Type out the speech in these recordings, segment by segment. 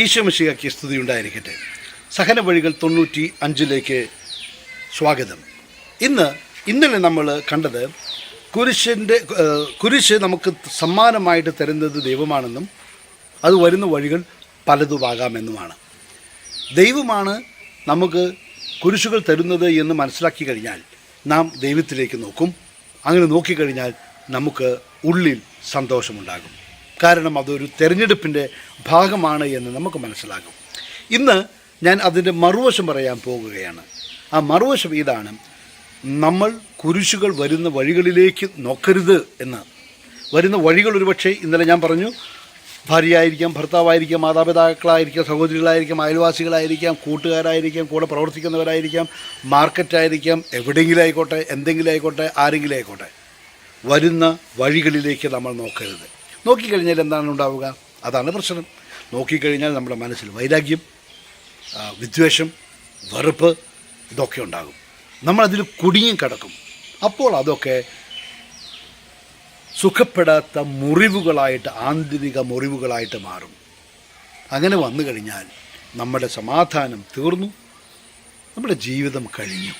ഈശോമിശിയാക്കി സ്തുതി ഉണ്ടായിരിക്കട്ടെ. സഹന വഴികൾ തൊണ്ണൂറ്റി അഞ്ചിലേക്ക് സ്വാഗതം. ഇന്ന് ഇന്നലെ നമ്മൾ കണ്ടത് കുരിശിന്റെ കുരിശ് നമുക്ക് സമ്മാനമായിട്ട് തരുന്നത് ദൈവമാണെന്നും അത് വരുന്ന വഴികൾ പലതുമാകാമെന്നുമാണ്. ദൈവമാണ് നമുക്ക് കുരിശുകൾ തരുന്നത് എന്ന് മനസ്സിലാക്കി കഴിഞ്ഞാൽ നാം ദൈവത്തിലേക്ക് നോക്കും. അങ്ങനെ നോക്കിക്കഴിഞ്ഞാൽ നമുക്ക് ഉള്ളിൽ സന്തോഷമുണ്ടാകും. കാരണം അതൊരു തെരഞ്ഞെടുപ്പിന്റെ ഭാഗമാണ് എന്ന് നമുക്ക് മനസ്സിലാകും. ഇന്ന് ഞാൻ അതിന്റെ മറുവശം പറയാൻ പോകുകയാണ്. ആ മറുവശം ഇതാണ്. നമ്മൾ കുരിശുകൾ വരുന്ന വഴികളിലേക്ക് നോക്കരുത് എന്ന്. വരുന്ന വഴികൾ ഒരുപക്ഷെ ഇന്നലെ ഞാൻ പറഞ്ഞു ഭാര്യയായിരിക്കാം ഭർത്താവായിരിക്കാം മാതാപിതാക്കളായിരിക്കാം സഹോദരികളായിരിക്കാം അയൽവാസികളായിരിക്കാം കൂട്ടുകാരായിരിക്കാം കൂടെ പ്രവർത്തിക്കുന്നവരായിരിക്കാം മാർക്കറ്റായിരിക്കാം എവിടെയെങ്കിലും ആയിക്കോട്ടെ എന്തെങ്കിലും ആയിക്കോട്ടെ ആരെങ്കിലും ആയിക്കോട്ടെ. വരുന്ന വഴികളിലേക്ക് നമ്മൾ നോക്കരുത്. നോക്കിക്കഴിഞ്ഞാൽ എന്താണ് ഉണ്ടാവുക? അതാണ് പ്രശ്നം. നോക്കിക്കഴിഞ്ഞാൽ നമ്മുടെ മനസ്സിൽ വൈരാഗ്യം വിദ്വേഷം വെറുപ്പ് ഇതൊക്കെ ഉണ്ടാകും. നമ്മളതിൽ കുടിയും കിടക്കും. അപ്പോൾ അതൊക്കെ സുഖപ്പെടാത്ത മുറിവുകളായിട്ട് ആന്തരിക മുറിവുകളായിട്ട് മാറും. അങ്ങനെ വന്നു കഴിഞ്ഞാൽ നമ്മുടെ സമാധാനം തീർന്നു. നമ്മുടെ ജീവിതം കഴിഞ്ഞു.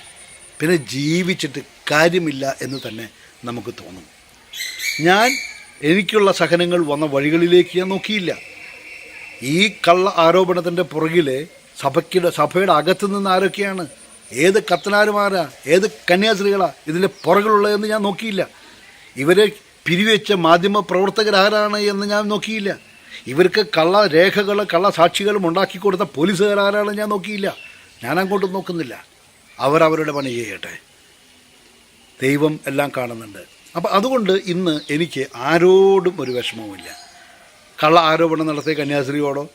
പിന്നെ ജീവിച്ചിട്ട് കാര്യമില്ല എന്ന് തന്നെ നമുക്ക് തോന്നും. ഞാൻ എനിക്കുള്ള സഹനങ്ങൾ വന്ന വഴികളിലേക്ക് ഞാൻ നോക്കിയില്ല. ഈ കള്ള ആരോപണത്തിന്റെ പുറകിൽ സഭയ്ക്കുടെ സഭയുടെ അകത്തു നിന്ന് ആരൊക്കെയാണ്? ഏത് കത്തനാരുമാരാ? ഏത് കന്യാസ്ത്രീകളാ ഇതിന്റെ പുറകിലുള്ളതെന്ന് ഞാൻ നോക്കിയില്ല. ഇവരെ പിരിവെച്ച മാധ്യമ പ്രവർത്തകരാരാണ് എന്ന് ഞാൻ നോക്കിയില്ല. ഇവർക്ക് കള്ള രേഖകൾ കള്ള സാക്ഷികളും ഉണ്ടാക്കി കൊടുത്ത പോലീസുകാരാരാണ് ഞാൻ നോക്കിയില്ല. ഞാൻ അങ്ങോട്ട് നോക്കുന്നില്ല. അവരവരുടെ പണി ചെയ്യട്ടെ. ദൈവം എല്ലാം കാണുന്നുണ്ട്. അപ്പം അതുകൊണ്ട് ഇന്ന് എനിക്ക് ആരോടും ഒരു വിഷമവുമില്ല. കള്ള ആരോപണം നടത്തിയ കന്യാസ്ത്രീയോടോ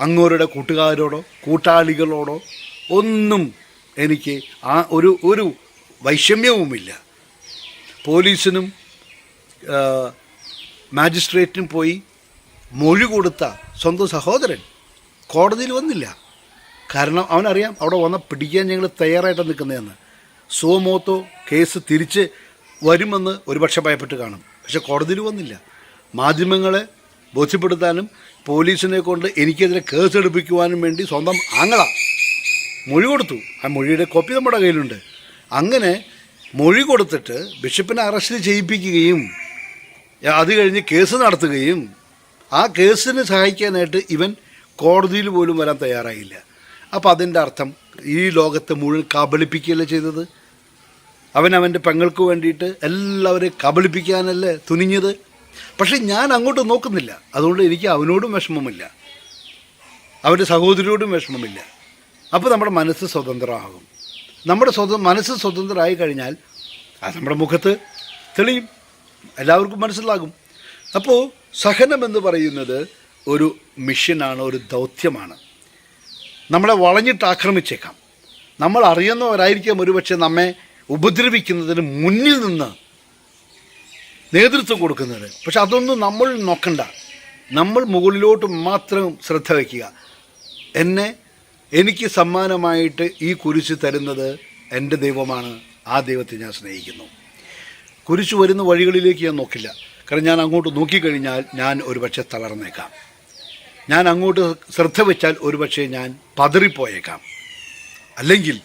അങ്ങോരുടെ കൂട്ടുകാരോടോ കൂട്ടാളികളോടോ ഒന്നും എനിക്ക് ആ ഒരു ഒരു വൈഷമ്യവുമില്ല. പോലീസിനും മാജിസ്ട്രേറ്റിനും പോയി മൊഴി കൊടുത്ത സ്വന്തം സഹോദരൻ കോടതിയിൽ വന്നില്ല. കാരണം അവനറിയാം അവിടെ വന്ന പിടിക്കാൻ ഞങ്ങൾ തയ്യാറായിട്ട് നിൽക്കുന്നതെന്ന്. സുവമോത്തോ കേസ് തിരിച്ച് വരുമെന്ന് ഒരുപക്ഷെ ഭയപ്പെട്ട് കാണും. പക്ഷെ കോടതിയിൽ വന്നില്ല. മാധ്യമങ്ങളെ ബോധ്യപ്പെടുത്താനും പോലീസിനെ കൊണ്ട് എനിക്കെതിരെ കേസ് എടുപ്പിക്കുവാനും വേണ്ടി സ്വന്തം ആങ്ങള മൊഴി കൊടുത്തു. ആ മൊഴിയുടെ കോപ്പി നമ്മുടെ കയ്യിലുണ്ട്. അങ്ങനെ മൊഴി കൊടുത്തിട്ട് ബിഷപ്പിനെ അറസ്റ്റ് ചെയ്യിപ്പിക്കുകയും അത് കഴിഞ്ഞ് കേസ് നടത്തുകയും ആ കേസിന് സഹായിക്കാനായിട്ട് ഇവൻ കോടതിയിൽ പോലും വരാൻ തയ്യാറായില്ല. അപ്പോൾ അതിന്റെ അർത്ഥം ഈ ലോകത്തെ മുഴുവൻ കബളിപ്പിക്കുകയല്ലേ ചെയ്തത്? അവൻ അവന്റെ പെങ്ങൾക്ക് വേണ്ടിയിട്ട് എല്ലാവരെയും കബളിപ്പിക്കാനല്ലേ തുനിഞ്ഞത്? പക്ഷേ ഞാൻ അങ്ങോട്ട് നോക്കുന്നില്ല. അതുകൊണ്ട് എനിക്ക് അവനോടും വിഷമമില്ല. അവന്റെ സഹോദരിയോടും വിഷമമില്ല. അപ്പോൾ നമ്മുടെ മനസ്സ് സ്വതന്ത്രമാകും. നമ്മുടെ സ്വത മനസ്സ് സ്വതന്ത്രമായി കഴിഞ്ഞാൽ അത് നമ്മുടെ മുഖത്ത് തെളിയും. എല്ലാവർക്കും മനസ്സിലാകും. അപ്പോൾ സഹനം എന്ന് പറയുന്നത് ഒരു മിഷനാണ് ഒരു ദൗത്യമാണ്. നമ്മളെ വളഞ്ഞിട്ട് ആക്രമിച്ചേക്കാം. നമ്മൾ അറിയുന്നവരായിരിക്കാം ഒരുപക്ഷെ നമ്മെ ഉപദ്രവിക്കുന്നതിന് മുന്നിൽ നിന്ന് നേതൃത്വം കൊടുക്കുന്നത്. പക്ഷെ അതൊന്നും നമ്മൾ നോക്കണ്ട. നമ്മൾ മുകളിലോട്ട് മാത്രം ശ്രദ്ധ വയ്ക്കുക. എന്നെ എനിക്ക് സമ്മാനമായിട്ട് ഈ കുരിശ് തരുന്നത് എന്റെ ദൈവമാണ്. ആ ദൈവത്തെ ഞാൻ സ്നേഹിക്കുന്നു. കുരിശ് വരുന്ന വഴികളിലേക്ക് ഞാൻ നോക്കില്ല. കാരണം ഞാൻ അങ്ങോട്ട് നോക്കിക്കഴിഞ്ഞാൽ ഞാൻ ഒരുപക്ഷെ തളർന്നേക്കാം. ഞാൻ അങ്ങോട്ട് ശ്രദ്ധ വെച്ചാൽ ഒരുപക്ഷെ ഞാൻ പതറിപ്പോയേക്കാം. അല്ലെങ്കിൽ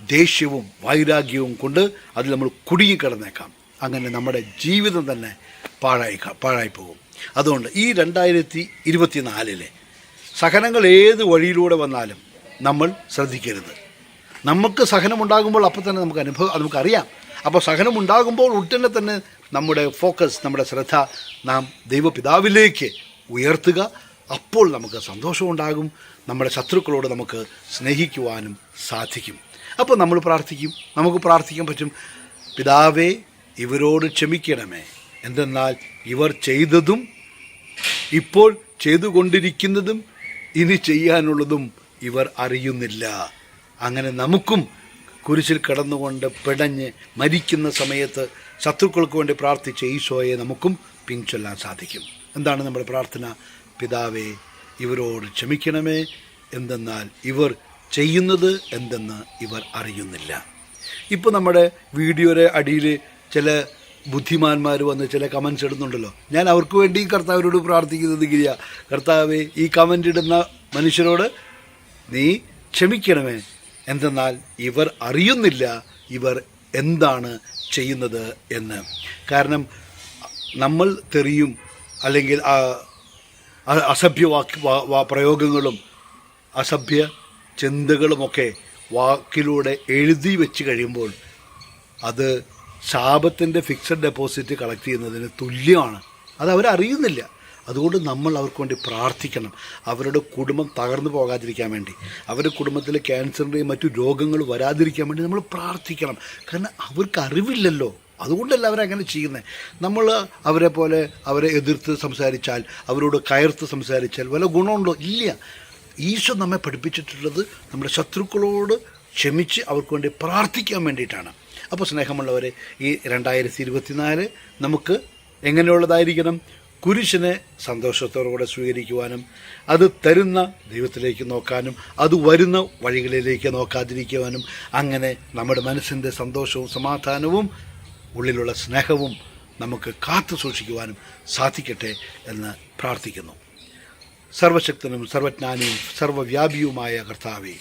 ദേഷ്യവും വൈരാഗ്യവും കൊണ്ട് അതിൽ നമ്മൾ കുടുങ്ങിക്കിടന്നേക്കാം. അങ്ങനെ നമ്മുടെ ജീവിതം തന്നെ പാഴായി പാഴായി പോകും. അതുകൊണ്ട് ഈ രണ്ടായിരത്തി ഇരുപത്തിനാലിലെ സഹനങ്ങൾ ഏത് വഴിയിലൂടെ വന്നാലും നമ്മൾ ശ്രദ്ധിക്കരുത്. നമുക്ക് സഹനമുണ്ടാകുമ്പോൾ അപ്പം തന്നെ നമുക്ക് അനുഭവം നമുക്കറിയാം. അപ്പോൾ സഹനമുണ്ടാകുമ്പോൾ ഉടനെ തന്നെ നമ്മുടെ ഫോക്കസ് നമ്മുടെ ശ്രദ്ധ നാം ദൈവപിതാവിലേക്ക് ഉയർത്തുക. അപ്പോൾ നമുക്ക് സന്തോഷമുണ്ടാകും. നമ്മുടെ ശത്രുക്കളോട് നമുക്ക് സ്നേഹിക്കുവാനും സാധിക്കും. അപ്പോൾ നമ്മൾ പ്രാർത്ഥിക്കും. നമുക്ക് പ്രാർത്ഥിക്കാൻ പറ്റും. പിതാവേ ഇവരോട് ക്ഷമിക്കണമേ. എന്തെന്നാൽ ഇവർ ചെയ്തതും ഇപ്പോൾ ചെയ്തുകൊണ്ടിരിക്കുന്നതും ഇനി ചെയ്യാനുള്ളതും ഇവർ അറിയുന്നില്ല. അങ്ങനെ നമുക്കും കുരിശിൽ കിടന്നുകൊണ്ട് പിടഞ്ഞ് മരിക്കുന്ന സമയത്ത് ശത്രുക്കൾക്ക് വേണ്ടി പ്രാർത്ഥിച്ച ഈശോയെ നമുക്കും പിൻചൊല്ലാൻ സാധിക്കും. എന്താണ് നമ്മുടെ പ്രാർത്ഥന? പിതാവേ ഇവരോട് ക്ഷമിക്കണമേ. എന്തെന്നാൽ ഇവർ ചെയ്യുന്നത് എന്തെന്ന് ഇവർ അറിയുന്നില്ല. ഇപ്പോൾ നമ്മുടെ വീഡിയോയുടെ അടിയിൽ ചില ബുദ്ധിമാന്മാർ വന്ന് ചില കമൻസ് ഇടുന്നുണ്ടല്ലോ. ഞാൻ അവർക്ക് വേണ്ടി കർത്താവിനോട് പ്രാർത്ഥിക്കുന്നത് ഗിരിയ കർത്താവെ ഈ കമന്റ് ഇടുന്ന മനുഷ്യരോട് നീ ക്ഷമിക്കണമേ. എന്തെന്നാൽ ഇവർ അറിയുന്നില്ല ഇവർ എന്താണ് ചെയ്യുന്നത് എന്ന്. കാരണം നമ്മൾ തെറിയും അല്ലെങ്കിൽ അസഭ്യ വാക്ക് പ്രയോഗങ്ങളും അസഭ്യ ചിന്തകളുമൊക്കെ വാക്കിലൂടെ എഴുതി വെച്ച് കഴിയുമ്പോൾ അത് ശാപത്തിന്റെ ഫിക്സഡ് ഡെപ്പോസിറ്റ് കളക്ട് ചെയ്യുന്നതിന് തുല്യമാണ്. അത് അവരറിയുന്നില്ല. അതുകൊണ്ട് നമ്മൾ അവർക്ക് വേണ്ടി പ്രാർത്ഥിക്കണം. അവരുടെ കുടുംബം തകർന്നു പോകാതിരിക്കാൻ വേണ്ടി. അവരുടെ കുടുംബത്തിൽ ക്യാൻസറിന്റെയും മറ്റു രോഗങ്ങൾ വരാതിരിക്കാൻ വേണ്ടി നമ്മൾ പ്രാർത്ഥിക്കണം. കാരണം അവർക്ക് അറിവില്ലല്ലോ. അതുകൊണ്ടല്ല അവരങ്ങനെ ചെയ്യുന്നത് നമ്മൾ അവരെ പോലെ അവരെ എതിർത്ത് സംസാരിച്ചാൽ അവരോട് കയർത്ത് സംസാരിച്ചാൽ വല്ല ഗുണമുണ്ടോ? ഇല്ല. ഈശോ നമ്മെ പഠിപ്പിച്ചിട്ടുള്ളത് നമ്മുടെ ശത്രുക്കളോട് ക്ഷമിച്ച് അവർക്ക് വേണ്ടി പ്രാർത്ഥിക്കാൻ വേണ്ടിയിട്ടാണ്. അപ്പോൾ സ്നേഹമുള്ളവരെ ഈ രണ്ടായിരത്തി ഇരുപത്തിനാല് നമുക്ക് എങ്ങനെയുള്ളതായിരിക്കണം? കുരിശിനെ സന്തോഷത്തോടുകൂടെ സ്വീകരിക്കുവാനും അത് തരുന്ന ദൈവത്തിലേക്ക് നോക്കാനും അത് വരുന്ന വഴികളിലേക്ക് നോക്കാതിരിക്കുവാനും അങ്ങനെ നമ്മുടെ മനസ്സിന്റെ സന്തോഷവും സമാധാനവും ഉള്ളിലുള്ള സ്നേഹവും നമുക്ക് കാത്തു സൂക്ഷിക്കുവാനും സാധിക്കട്ടെ എന്ന് പ്രാർത്ഥിക്കുന്നു. സർവശക്തനും സർവജ്ഞാനിയും സർവവ്യാപിയുമായ കർത്താവെ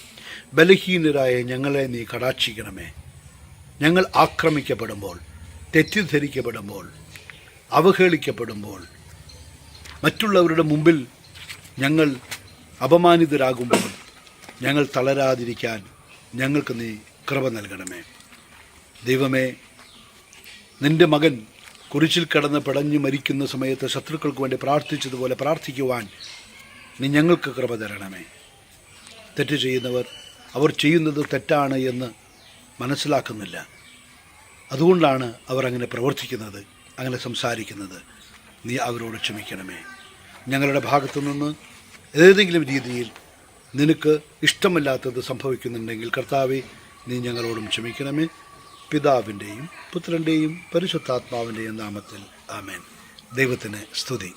ബലഹീനരായ ഞങ്ങളെ നീ കടാക്ഷിക്കണമേ. ഞങ്ങൾ ആക്രമിക്കപ്പെടുമ്പോൾ തെറ്റിദ്ധരിക്കപ്പെടുമ്പോൾ അവഹേളിക്കപ്പെടുമ്പോൾ മറ്റുള്ളവരുടെ മുമ്പിൽ ഞങ്ങൾ അപമാനിതരാകുമ്പോൾ ഞങ്ങൾ തളരാതിരിക്കാൻ ഞങ്ങൾക്ക് നീ കൃപ നൽകണമേ. ദൈവമേ നിന്റെ മകൻ കുരിശിൽ കിടന്ന് പിടഞ്ഞു മരിക്കുന്ന സമയത്ത് ശത്രുക്കൾക്ക് വേണ്ടി പ്രാർത്ഥിച്ചതുപോലെ പ്രാർത്ഥിക്കുവാൻ നീ ഞങ്ങൾക്ക് കൃപ തരണമേ. തെറ്റ് ചെയ്യുന്നവർ അവർ ചെയ്യുന്നത് തെറ്റാണ് എന്ന് മനസ്സിലാക്കുന്നില്ല. അതുകൊണ്ടാണ് അവർ അങ്ങനെ പ്രവർത്തിക്കുന്നത് അങ്ങനെ സംസാരിക്കുന്നത്. നീ അവരോട് ക്ഷമിക്കണമേ. ഞങ്ങളുടെ ഭാഗത്തു നിന്ന് ഏതെങ്കിലും രീതിയിൽ നിനക്ക് ഇഷ്ടമല്ലാത്തത് സംഭവിക്കുന്നുണ്ടെങ്കിൽ കർത്താവെ നീ ഞങ്ങളോടും ക്ഷമിക്കണമേ. പിതാവിന്റെയും പുത്രന്റെയും പരിശുദ്ധാത്മാവിന്റെയും നാമത്തിൽ ആമേൻ. ദൈവത്തിന് സ്തുതി.